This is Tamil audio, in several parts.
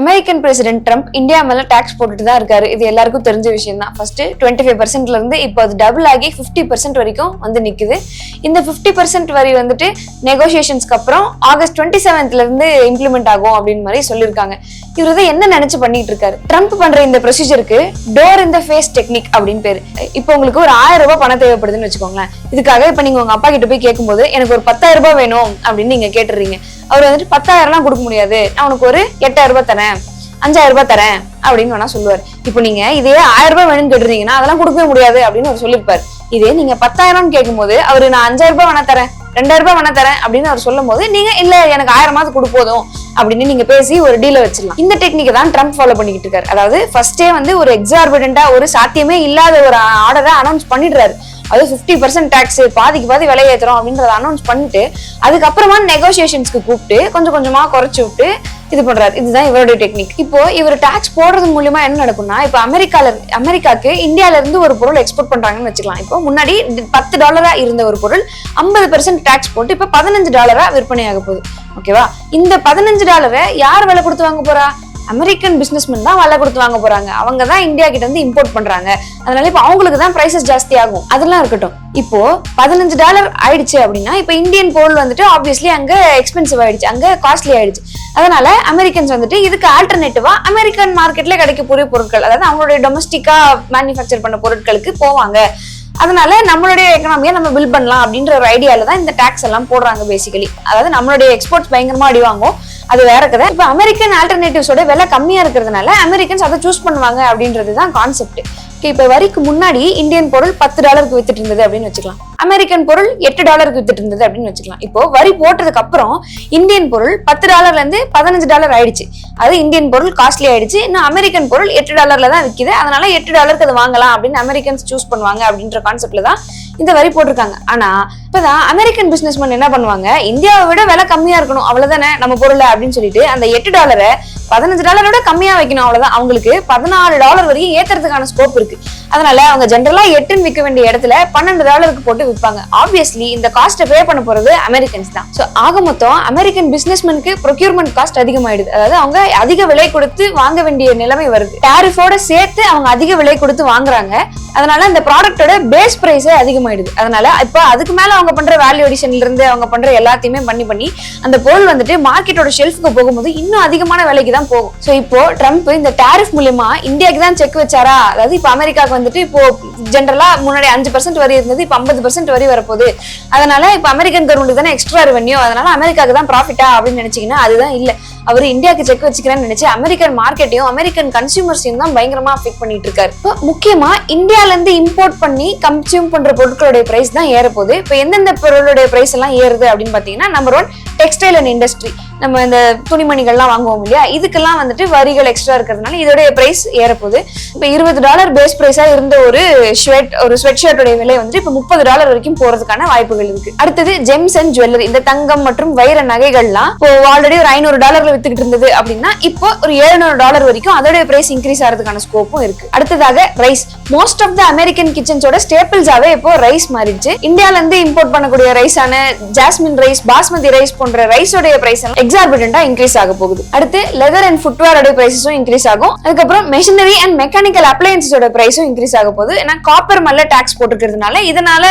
அமெரிக்கன் பிரசிடென்ட் ட்ரம்ப் இந்தியா மேல டாக்ஸ் போட்டுட்டு தான் இருக்காரு. இது எல்லாருக்கும் தெரிஞ்ச விஷயம் தான் ஃபர்ஸ்ட் டுவெண்ட்டி ஃபைவ் பர்சன்ட்ல இருந்து இப்போ அது டபுள் ஆகி ஃபிஃப்டி பர்சன்ட் வரைக்கும் வந்து நிக்குது. இந்த ஃபிஃப்டி பர்சன்ட் வரி வந்துட்டு நெகோசியேஷன்ஸ்க்கு அப்புறம் ஆகஸ்ட் டுவெண்ட்டி செவன்த்ல இருந்து இம்ப்ளிமெண்ட் ஆகும் அப்படின்னு மாதிரி சொல்லியிருக்காங்க. இவர் தான் என்ன நினைச்சு பண்ணிட்டு இருக்காரு? ட்ரம்ப் பண்ற இந்த ப்ரொசீஜருக்கு டோர் இந்த ஃபேஸ் டெக்னிக் அப்படின்னு பேரு. இப்போ உங்களுக்கு ஒரு ஆயிரம் ரூபாய் பணம் தேவைப்படுதுன்னு வச்சுக்கோங்களேன். இதுக்காக இப்போ நீங்க உங்க அப்பா கிட்ட போய் கேட்கும்போது எனக்கு ஒரு பத்தாயிரம் ரூபாய் வேணும் அப்படின்னு நீங்க கேட்டுறீங்க. அவர் வந்துட்டு பத்தாயிரம்லாம் கொடுக்க முடியாது. நான் உனக்கு ஒரு எட்டாயிரம் ரூபாய் தரேன். அஞ்சாயிரம் ரூபாய் தரேன் அப்படின்னு வேணா சொல்லுவார். இப்போ நீங்க இதே ஆயிரம் ரூபாய் வேணும்னு கேட்டுறீங்கன்னா அதெல்லாம் கொடுக்கவே முடியாது அப்படின்னு அவர் சொல்லியிருப்பார். இதே நீங்க பத்தாயிரம்னு கேட்கும்போது அவர் நான் அஞ்சாயிரம் ரூபாய் வேணா தரேன் ரெண்டாயிரம் ரூபாய் வேணா தரேன் அப்படின்னு அவர் சொல்லும் போது நீங்க இல்ல எனக்கு ஆயிரமாவது கொடுப்போதும் அப்படின்னு நீங்க பேசி ஒரு டீல வச்சிடலாம். இந்த டெக்னிக்கை தான் ட்ரம்ப் ஃபாலோ பண்ணிக்கிட்டு இருக்காரு. அதாவது ஃபர்ஸ்டே வந்து ஒரு எக்ஸார்பிடண்டா ஒரு சாத்தியமே இல்லாத ஒரு ஆர்டரை அனௌன்ஸ் பண்ணிடுறாரு. அது ஃபிஃப்டி பர்சன்ட் டேக்ஸ் பாதிக்கு பாதி விலை ஏற்றுறோம் அப்படின்றத அனௌன்ஸ் பண்ணிட்டு அதுக்கப்புறமா நெகோசியேஷன்ஸ்க்கு கூப்பிட்டு கொஞ்சம் கொஞ்சமாக குறைச்சி விட்டு இது பண்றாரு. இதுதான் இவருடைய டெக்னிக் இப்போ இவர் டாக்ஸ் போடுறது மூலியமா என்ன நடக்கும்னா இப்போ அமெரிக்கால அமெரிக்காக்கு இந்தியால இருந்து ஒரு பொருள் எக்ஸ்போர்ட் பண்றாங்கன்னு வச்சுக்கலாம். இப்போ முன்னாடி பத்து டாலரா இருந்த ஒரு பொருள் ஐம்பது பெர்சென்ட் டாக்ஸ் போட்டு இப்போ பதினஞ்சு டாலரா விற்பனையாக போகுது. ஓகேவா இந்த பதினஞ்சு டாலரை யார் விலை கொடுத்து வாங்க போறா? அமெரிக்கன் பிசினஸ்மேன் தான் வலை கொடுத்து வாங்க போறாங்க. அவங்க தான் இந்தியா கிட்ட வந்து இம்போர்ட் பண்றாங்க. அதனால இப்போ அவங்களுக்கு தான் பிரைசஸ் ஜாஸ்தி ஆகும் அதெல்லாம் இருக்கட்டும். இப்போ பதினஞ்சு டாலர் ஆயிடுச்சு அப்படின்னா இப்போ இந்தியன் பொருள் வந்துட்டு ஆப்வியஸ்லி அங்க எக்ஸ்பென்சிவ் ஆயிடுச்சு. அங்க காஸ்ட்லி ஆயிடுச்சு. அதனால அமெரிக்கன்ஸ் வந்துட்டு இதுக்கு ஆல்டர்னேட்டிவா அமெரிக்கன் மார்க்கெட்ல கிடைக்கக்கூடிய பொருட்கள் அதாவது அவங்களுடைய டொமஸ்டிக்கா மேனுஃபேக்சர் பண்ண பொருட்களுக்கு போவாங்க. அதனால நம்மளுடைய எக்கனாமியை நம்ம பில்ட் பண்ணலாம் அப்படின்ற ஒரு ஐடியால தான் இந்த டாக்ஸ் எல்லாம் போடுறாங்க பேசிக்கலி அதாவது நம்மளுடைய எக்ஸ்போர்ட்ஸ் பயங்கரமா அடி வாங்கும். அது வேற கதை இப்போ அமெரிக்கன் ஆல்டர்னேட்டிவ்ஸோட விலை கம்மியா இருக்கிறதுனால அமெரிக்கன்ஸ் அதை சூஸ் பண்ணுவாங்க அப்படின்றது தான் கான்செப்ட் இப்போ வரிக்கு முன்னாடி இந்தியன் பொருள் பத்து டாலருக்கு வித்துட்டு இருந்தது அப்படின்னு வச்சுக்கலாம். அமெரிக்கன் பொருள் எட்டு டாலருக்கு வித்துட்டு இருந்தது அப்படின்னு வச்சுக்கலாம். இப்போ வரி போட்டதுக்கு அப்புறம் இந்தியன் பொருள் பத்து டாலர்ல இருந்து பதினஞ்சு டாலர் ஆயிடுச்சு. அது இந்தியன் பொருள் காஸ்ட்லி ஆயிடுச்சு. இன்னும் அமெரிக்கன் பொருள் எட்டு டாலர்ல தான் விற்கிது அதனால எட்டு டாலருக்கு அது வாங்கலாம் அப்படின்னு அமெரிக்கன்ஸ் சூஸ் பண்ணுவாங்க அப்படின்ற கான்செப்ட்ல தான் இந்த வரி போட்டிருக்காங்க. ஆனா இப்பதான் அமெரிக்கன் பிசினஸ்மேன் என்ன பண்ணுவாங்க? இந்தியாவை விட விலை கம்மியா இருக்கணும். அவ்வளவுதானே நம்ம பொருள் அப்படின்னு சொல்லிட்டு அந்த எட்டு டாலரை பதினஞ்சு டாலரோட கம்மியா வைக்கணும் அவ்வளவுதான். அவங்களுக்கு பதினாலு டாலர் வரையும் ஏத்துறதுக்கான ஸ்கோப் இருக்கு. அதனால அவங்க ஜென்ரலா எட்டுன்னு விற்க வேண்டிய இடத்துல பன்னெண்டு டாலருக்கு போட்டு விற்பாங்க. ஆப்வியஸ்லி இந்த காஸ்ட்டை பே பண்ண போறது அமெரிக்கன்ஸ் தான். ஸோ ஆக மொத்தம் அமெரிக்கன் பிசினஸ்மேனுக்கு ப்ரொக்யூர்மெண்ட் காஸ்ட் அதிகமாயிடுது. அதாவது அவங்க அதிக விலை கொடுத்து வாங்க வேண்டிய நிலைமை வருது. டேரிஃபோட சேர்த்து அவங்க அதிக விலை கொடுத்து வாங்குறாங்க. அதனால இந்த ப்ராடக்ட்டோட பேஸ் ப்ரைஸே அதிகமாயிடுது. அதனால இப்போ அதுக்கு மேல அவங்க பண்ற வேல்யூ அடிஷன்ல இருந்து அவங்க பண்ற எல்லாத்தையுமே பண்ணி பண்ணி அந்த பொருள் வந்துட்டு மார்க்கெட்டோட ஷெல்ஃப்க்கு போகும்போது இன்னும் அதிகமான விலைக்கு தான் போகும். ஸோ இப்போ ட்ரம்ப் இந்த டேரிஃப் மூலியமா இந்தியாவுக்கு தான் செக் வச்சாரா? அதாவது இப்போ அமெரிக்காவுக்கு வந்துட்டு இப்போ ஜென்ரலா முன்னாடி அஞ்சு பர்சன்ட் வரி இருந்தது இப்போ ஐம்பது பர்சன்ட் வரி வரப்போகுது. அதனால இப்போ அமெரிக்கன் கவர்மெண்ட் தானே எக்ஸ்ட்ரா ரெவன்யூ அதனால அமெரிக்காவுக்கு தான் ப்ராஃபிட்டா அப்படின்னு நினைச்சீங்கன்னா அதுதான் இல்லை. அவர் இந்தியாவுக்கு செக் வச்சுக்கிறேன்னு நினைச்சு அமெரிக்கன் மார்க்கெட்டையும் அமெரிக்கன் கன்சியூமர்ஸையும் தான் பயங்கரமா அஃபெக்ட் பண்ணிட்டு இருக்காரு. இப்போ முக்கியமா இந்தியால இருந்து இம்போர்ட் பண்ணி கன்சியூம் பண்ற பொருட்களுடைய பிரைஸ் தான் ஏற போகுது இப்போ எந்தெந்த பொருளுடைய பிரைஸ் எல்லாம் ஏறுது அப்படின்னு பாத்தீங்கன்னா number one textile and industry நம்ம இந்த துணிமணிகள்லாம் வாங்குவோம் இல்லையா? இதுக்கெல்லாம் வந்துட்டு வரிகள் எக்ஸ்ட்ரா இருக்கிறதுனால இதோடைய பிரைஸ் ஏறப்போகுது. இப்போ இருபது டாலர் பேஸ் ப்ரைஸாக இருந்த ஒரு ஷர்ட் ஒரு ஸ்வெட் ஷர்ட்டுடைய விலை வந்துட்டு இப்போ முப்பது டாலர் வரைக்கும் போறதுக்கான வாய்ப்புகள் இருக்கு. அடுத்தது ஜெம்ஸ் அண்ட் ஜுவல்லரி இந்த தங்கம் மற்றும் வைர நகைகள்லாம் இப்போ ஆல்ரெடி ஒரு ஐநூறு டாலர்ல வித்துக்கிட்டு இருந்தது அப்படின்னா இப்போ ஒரு ஏழுநூறு டாலர் வரைக்கும் அதோடைய பிரைஸ் இன்க்ரீஸ் ஆகிறதுக்கான ஸ்கோப்பும் இருக்கு. அடுத்ததாக rice most of the American கிச்சன்ஸோட ஸ்டேபிள்ஸாவே இப்போ ரைஸ் மாறிடுச்சு. இந்தியால இருந்து இம்போர்ட் பண்ணக்கூடிய ரைஸான ஜாஸ்மின் ரைஸ் பாஸ்மதி ரைஸ் போன்ற ரைஸோடைய பிரைஸ் எல்லாம் எக்ஸார்பிட்டா இன்க்ரீஸ் ஆக போகுது. அடுத்து லெதர் அண்ட் ஃபுட்வேரோட பிரைஸஸும் இன்க்ரீஸ் ஆகும். அதுக்கப்புறம் மெஷினரி அண்ட் மெக்கானிக்கல் அப்ளையன்ஸோட பிரைஸும் இன்க்ரீஸ் ஆக போகுது. ஏன்னா காப்பர் மேல டாக்ஸ் போட்டுக்கிறதுனால இதனால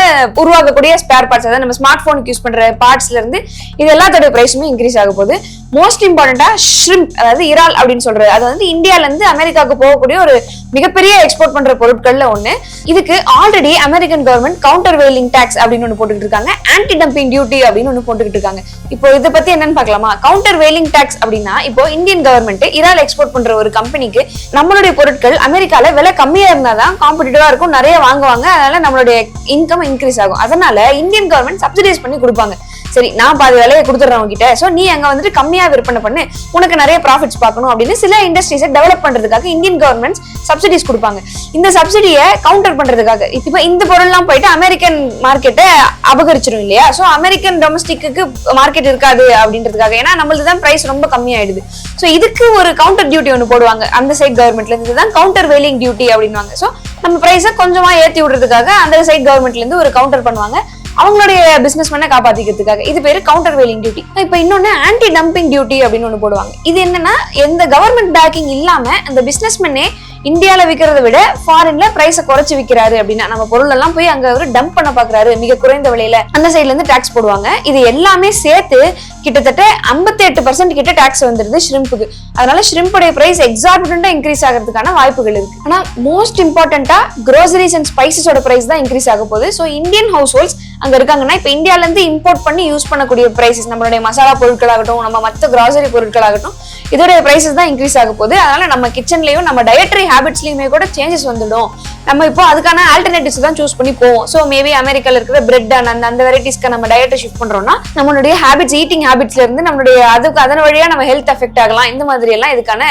உருவாகக்கூடிய ஸ்பேர் பார்ட்ஸ் அதாவது நம்ம ஸ்மார்ட் போனுக்கு யூஸ் பண்ற பார்ட்ஸ்ல இருந்து இது எல்லாத்தோட பிரைஸுமே இன்க்ரீஸ் ஆக போகுது. மோஸ்ட் இம்பார்ட்டண்டா ஷ்ரிம்ப் அதாவது இறால் அப்படின்னு சொல்றது. அது வந்து இந்தியால இருந்து அமெரிக்காவுக்கு போகக்கூடிய ஒரு மிகப்பெரிய எக்ஸ்போர்ட் பண்ற பொருட்கள்ல ஒண்ணு. இதுக்கு already American government countervailing tax அப்படின்னு ஒண்ணு போட்டுக்கிட்டு இருக்காங்க. ஆன்டி டம்பிங் டியூட்டி அப்படின்னு ஒண்ணு போட்டுக்கிட்டு இருக்காங்க. இப்போ இதை பத்தி என்னன்னு பார்க்கலாமா? கவுண்டர் வெயிலிங் டாக்ஸ் அப்படின்னா இப்போ இந்தியன் கவர்மெண்ட் இறால் எக்ஸ்போர்ட் பண்ற ஒரு கம்பெனிக்கு நம்மளுடைய பொருட்கள் அமெரிக்கால விலை கம்மியா இருந்தாதான் காம்படிட்டிவா இருக்கும் நிறைய வாங்குவாங்க. அதனால நம்மளுடைய இன்கம் இன்க்ரீஸ் ஆகும். அதனால இந்தியன் கவர்மெண்ட் சப்சிடைஸ் பண்ணி கொடுப்பாங்க. சரி நான் பாதி வேலையை கொடுத்துட்றேன் உங்ககிட்ட ஸோ நீ அங்க வந்துட்டு கம்மியா விற்பனை பண்ணு. உனக்கு நிறைய ப்ராஃபிட்ஸ் பார்க்கணும் அப்படின்னு சில இண்டஸ்ட்ரீஸை டெவலப் பண்றதுக்காக இந்தியன் கவர்மெண்ட்ஸ் சப்சிடிஸ் கொடுப்பாங்க. இந்த சப்சிடியை கவுண்டர் பண்றதுக்காக. இப்போ இந்த பொருள்லாம் போயிட்டு அமெரிக்கன் மார்க்கெட்டை அபகரிச்சிடும் இல்லையா? ஸோ அமெரிக்கன் டொமஸ்டிக்கு மார்க்கெட் இருக்காது அப்படின்றதுக்காக. ஏன்னா நம்மளது தான் பிரைஸ் ரொம்ப கம்மியாயிடுது. ஸோ இதுக்கு ஒரு கவுண்டர் டியூட்டி ஒன்று போடுவாங்க. அந்த சைட் கவர்மெண்ட்ல இருந்து தான் கவுண்டர் வெயிலிங் டியூட்டி அப்படின்வாங்க ஸோ நம்ம பிரைஸை கொஞ்சமா ஏற்றி விடுறதுக்காக அந்த சைட் கவர்மெண்ட்ல இருந்து ஒரு கவுண்டர் பண்ணுவாங்க. அவங்களுடைய பிசினஸ் மேனை காப்பாத்திக்கிறதுக்காக. இது பேரு கவுண்டர் வெயிலிங் டியூட்டி இப்போ இன்னொன்னு ஆன்டி டம்பிங் டியூட்டி அப்படின்னு ஒன்று போடுவாங்க. இது என்னன்னா எந்த கவர்மெண்ட் பேக்கிங் இல்லாம அந்த பிசினஸ்மேனே இந்தியால விற்கிறத விட ஃபாரின்ல பிரைஸை குறைச்சு விற்கிறாரு அப்படின்னா நம்ம பொருள் எல்லாம் போய் அங்க அவர் டம்ப் பண்ண பாக்குறாரு மிக குறைந்த விலையில. அந்த சைட்ல இருந்து டாக்ஸ் போடுவாங்க. இது எல்லாமே சேர்த்து கிட்டத்தட்ட 58% எட்டு பர்சன்ட் கிட்ட டாக்ஸ் வந்துருது ஷ்ரிம்புக்கு அதனால ஷ்ரிம்புடைய பிரைஸ் எக்ஸார்பிட்டா இன்க்ரீஸ் ஆகிறதுக்கான வாய்ப்புகள் இருக்கு. ஆனா மோஸ்ட் இம்பார்ட்டண்டா க்ரோசரிஸ் அண்ட் ஸ்பைசஸோட பிரைஸ் தான் இன்க்ரீஸ் ஆக போகுது. ஸோ இந்தியன் ஹவுஸ் ஹோல்ட்ஸ் அங்க இருக்காங்கன்னா இப்போ இந்தியால இருந்து இம்போர்ட் பண்ணி யூஸ் பண்ணக்கூடிய பிரைசஸ் நம்மளுடைய மசாலா பொருட்களாகட்டும் நம்ம மற்ற கிராசரி பொருட்களாகட்டும் இதோடைய பிரைசஸ் தான் இன்க்ரீஸ் ஆக போகுது. அதனால நம்ம கிச்சன்லயும் நம்ம டயட்ரி ஹேபிட்ஸ்லயுமே கூட சேஞ்சஸ் வந்துடும். நம்ம இப்போ அதுக்கான ஆல்டர்னேட்டிவ்ஸ் தான் சூஸ் பண்ணி போவோம். ஸோ மேபி அமெரிக்கால இருக்கிற பிரெட் அண்ட் அந்த அந்த வெரைட்டிஸ்க்கு நம்ம டயட்டை ஷிஃப்ட் பண்றோம்னா நம்மளுடைய ஹேபிட்ஸ் ஈட்டிங் ஹேபிட்ஸ்ல இருந்து நம்மளுடைய அதுக்கு அதன் வழியா நம்ம ஹெல்த் எஃபெக்ட் ஆகலாம். இந்த மாதிரி எல்லாம் இதுக்கான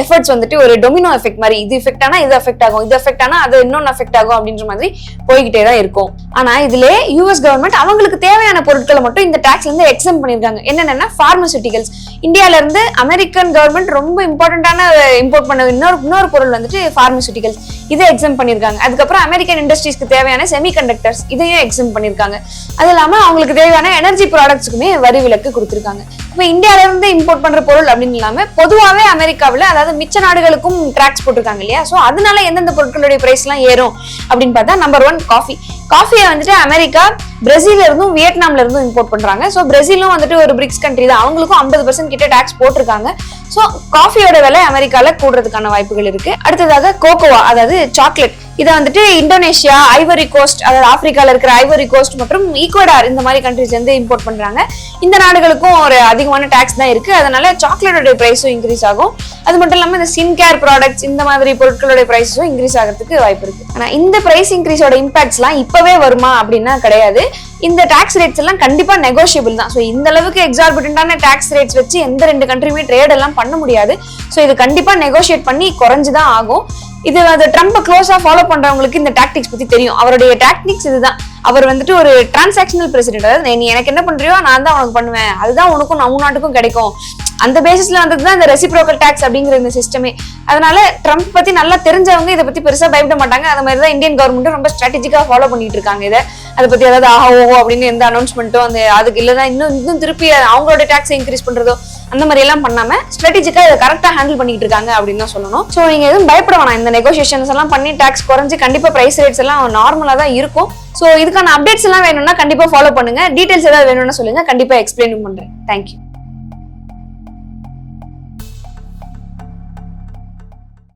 எஃபர்ட்ஸ் வந்துட்டு ஒரு டொமினோ எஃபெக்ட் மாதிரி இது எஃபெக்ட் ஆனா இது எஃபெக்ட் ஆகும் இது எஃபெக்ட் ஆனா அது இன்னொன்னு எஃபெக்ட் ஆகும் அப்படின்ற மாதிரி போய்கிட்டே தான் இருக்கும். ஆனா இதுல யூஎஸ் கவர்மெண்ட் அவங்களுக்கு தேவையான பொருட்களை மட்டும் இந்த டாக்ஸ்ல இருந்து எக்ஸம் பண்ணிருக்காங்க என்னென்னா பார்மசூட்டிகல்ஸ் இந்தியால இருந்து அமெரிக்கன் கவர்மெண்ட் ரொம்ப இம்பார்ட்டன்டான இம்போர்ட் பண்ண இன்னொரு இன்னொரு பொருள் வந்துட்டு பார்மசூட்டிகல்ஸ் இதை எக்ஸம் பண்ணியிருக்காங்க. அதுக்கப்புறம் அமெரிக்கன் இண்டஸ்ட்ரீஸ்க்கு தேவையான செமி கண்டக்டர்ஸ் இதையும் எக்ஸம் பண்ணியிருக்காங்க. அது இல்லாமல் அவங்களுக்கு தேவையான எனர்ஜி ப்ராடக்ட்ஸ்க்குமே வரி விலக்கு கொடுத்துருக்காங்க. இப்போ இந்தியாவிலேருந்து இம்போர்ட் பண்ணுற பொருள் அப்படின்னு இல்லாமல் பொதுவாகவே அமெரிக்காவில் அதாவது மிச்ச நாடுகளுக்கும் ட்ராக்ஸ் போட்டிருக்காங்க இல்லையா? ஸோ அதனால எந்தெந்த பொருட்களுடைய ப்ரைஸ்லாம் ஏறும் அப்படின்னு பார்த்தா நம்பர் ஒன் காஃபி காஃபியை வந்துட்டு அமெரிக்கா பிரேசில்ல இருந்தும் வியட்நாம்ல இருந்தும் இம்போர்ட் பண்றாங்க. ஸோ பிரேசிலும் வந்துட்டு ஒரு பிரிக்ஸ் கண்ட்ரி தான். அவங்களுக்கும் ஐம்பது பர்சன்ட் கிட்ட டாக்ஸ் போட்டிருக்காங்க. ஸோ காஃபியோட விலை அமெரிக்கால கூடுறதுக்கான வாய்ப்புகள் இருக்கு. அடுத்ததாக கோகோவா அதாவது சாக்லேட் இதை வந்துட்டு இந்தோனேஷியா ஐவரி கோஸ்ட் அதாவது ஆப்பிரிக்கால இருக்கிற ஐவரி கோஸ்ட் மற்றும் ஈக்குவடார் இந்த மாதிரி கண்ட்ரிஸ் வந்து இம்போர்ட் பண்றாங்க. இந்த நாடுகளுக்கும் ஒரு அதிகமான டாக்ஸ் தான் இருக்கு. அதனால சாக்லேட்டோட பிரைஸும் இன்க்ரீஸ் ஆகும். அது மட்டும் இல்லாம இந்த ஸ்கின் கேர் ப்ராடக்ட்ஸ் இந்த மாதிரி பொருட்களுடைய பிரைஸும் இன்க்ரீஸ் ஆகிறதுக்கு வாய்ப்பு இருக்கு. ஆனா இந்த பிரைஸ் இன்க்ரீஸோட இம்பாக்ட்ஸ்லாம் இப்பவே வருமா அப்படின்னா கிடையாது. இந்த டாக்ஸ் ரேட்ஸ் எல்லாம் கண்டிப்பா நெகோஷியபிள் தான். ஸோ இந்த அளவுக்கு எக்ஸார்பிட்டன்டான டாக்ஸ் ரேட்ஸ் வச்சு எந்த ரெண்டு கண்ட்ரியுமே ட்ரேட் எல்லாம் பண்ண முடியாது. ஸோ இது கண்டிப்பா நெகோஷியேட் பண்ணி குறைஞ்சுதான் ஆகும். இது அந்த ட்ரம்ப்பை க்ளோஸா ஃபாலோ பண்றவங்களுக்கு இந்த டாக்டிக்ஸ் பத்தி தெரியும். அவருடைய டாக்டிக்ஸ் இதுதான். அவர் வந்துட்டு ஒரு டிரான்சாக்ஷனல் பிரசிடென்ட் அதாவது நீ எனக்கு என்ன பண்றியோ நான் தான் உனக்கு பண்ணுவேன். அதுதான் உனக்கும் நம்ம நாட்டுக்கும் கிடைக்கும். அந்த பேசிஸ்ல வந்தது தான் இந்த ரெசிப்ரோக்கல் டாக்ஸ் அப்படிங்கிற இந்த சிஸ்டமே அதனால ட்ரம்ப் பத்தி நல்லா தெரிஞ்சவங்க இதை பத்தி பெருசா பயப்பட மாட்டாங்க. அது மாதிரி தான் இந்தியன் கவர்மெண்ட்டும் ரொம்ப ஸ்ட்ராட்டஜிக்கா ஃபாலோ பண்ணிட்டு இருக்காங்க இதை. அதை பத்தி ஏதாவது ஆஹா ஓஹோ அப்படின்னு எந்த அனௌன்ஸ்மெண்ட்டோ அந்த அதுக்கு இல்லைன்னா இன்னும் இன்னும் திருப்பி அவங்களோட டாக்ஸ் இன்க்ரீஸ் பண்றதோ அந்த மாதிரி எல்லாம் பண்ணாம ஸ்ட்ராட்டஜிக்கா இதை கரெக்டா ஹேண்டில் பண்ணிட்டு இருக்காங்க அப்படின்னு தான் சொல்லணும். ஸோ நீங்க எதுவும் பயப்பட வேணாம். இந்த நெகோசியேஷன்ஸ் எல்லாம் பண்ணி டாக்ஸ் குறைஞ்சு கண்டிப்பா பிரைஸ் ரேட்ஸ் எல்லாம் நார்மலா தான் இருக்கும். ஸோ இதுக்கான அப்டேட்ஸ் எல்லாம் வேணும்னா கண்டிப்பா ஃபாலோ பண்ணுங்க. டீடைல்ஸ் ஏதாவது வேணும்னா சொல்லுங்க. கண்டிப்பா எக்ஸ்பிளைன் பண்றேன். தேங்க்யூ